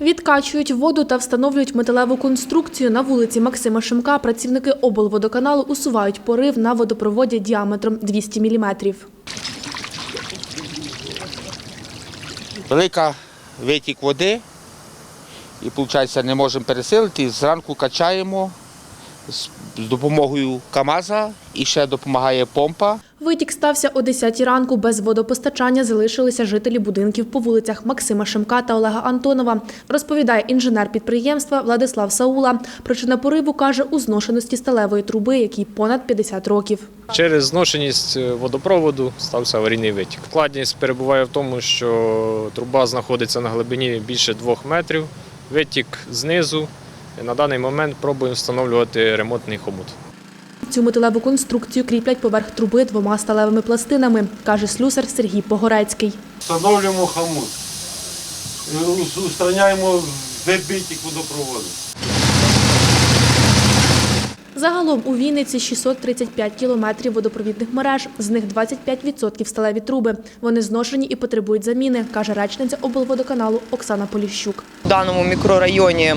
Відкачують воду та встановлюють металеву конструкцію на вулиці Максима Шимка. Працівники облводоканалу усувають порив на водопроводі діаметром 200 міліметрів. Велика витік води, і виходить, не можемо пересилити. Зранку качаємо з допомогою КАМАЗа і ще допомагає помпа. Витік стався о 10 ранку. Без водопостачання залишилися жителі будинків по вулицях Максима Шимка та Олега Антонова. Розповідає інженер підприємства Владислав Саула. Причина пориву каже у зношеності сталевої труби, якій понад 50 років. Через зношеність е, водопроводу стався аварійний витік. Складність перебуває в тому, що труба знаходиться на глибині більше двох метрів, витік знизу. На даний момент пробуємо встановлювати ремонтний хомут. Цю металеву конструкцію кріплять поверх труби двома сталевими пластинами, каже слюсар Сергій Погорецький. Встановлюємо хомут, Ус- Устраняємо вибиток водопроводу. Загалом у Вінниці 635 кілометрів водопровідних мереж, з них 25% сталеві труби. Вони зношені і потребують заміни, каже речниця облводоканалу Оксана Поліщук. В даному мікрорайоні е,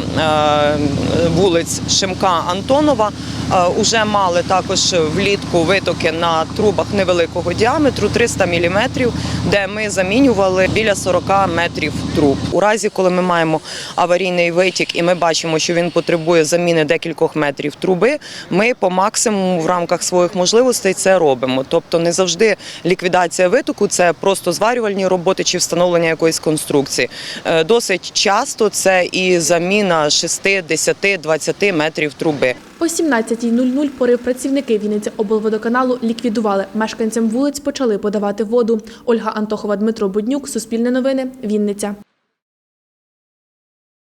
вулиць Шимка Антонова Е, уже мали також влітку витоки на трубах невеликого діаметру 300 мм, де ми замінювали біля 40 метрів труб. У разі, коли ми маємо аварійний витік і ми бачимо, що він потребує заміни декількох метрів труби, ми по максимуму в рамках своїх можливостей це робимо. Тобто не завжди ліквідація витоку це просто зварювальні роботи чи встановлення якоїсь конструкції. Е, досить часто це і заміна 6, 10, 20 метрів труби. По 17 12.00 пори працівники Вінниця облводоканалу ліквідували. Мешканцям вулиць почали подавати воду. Ольга Антохова, Дмитро Буднюк, Суспільне новини, Вінниця.